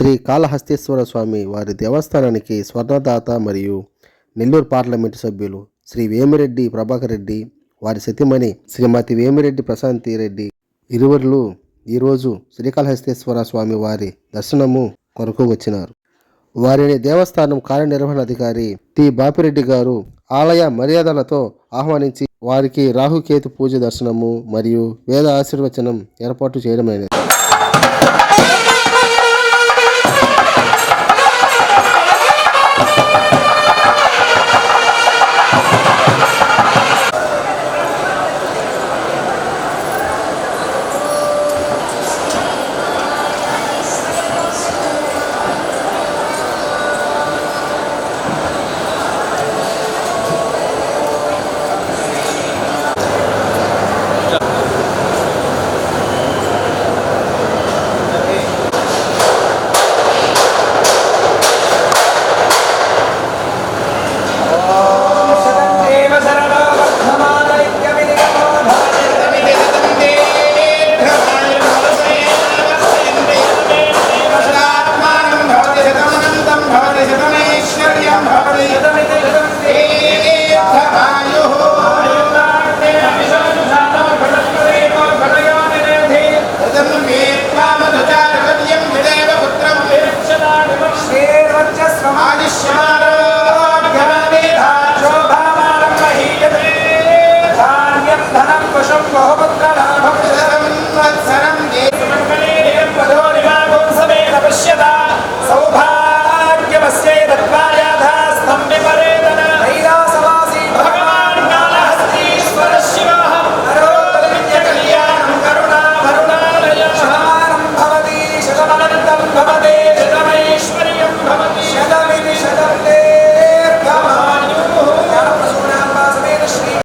శ్రీ కాళహస్తీశ్వర స్వామి వారి దేవస్థానానికి స్వర్ణదాత మరియు నెల్లూరు పార్లమెంటు సభ్యులు శ్రీ వేమిరెడ్డి ప్రభాకర్ రెడ్డి వారి సతీమణి శ్రీమతి వేమిరెడ్డి ప్రశాంతి రెడ్డి ఇరువురులు ఈరోజు శ్రీకాళహస్తీశ్వర స్వామి వారి దర్శనము కొరకు వచ్చినారు. వారిని దేవస్థానం కార్యనిర్వహణాధికారి టి. బాపిరెడ్డి గారు ఆలయ మర్యాదలతో ఆహ్వానించి వారికి రాహుకేతు పూజ దర్శనము మరియు వేద ఆశీర్వచనం ఏర్పాటు చేయడమైనది.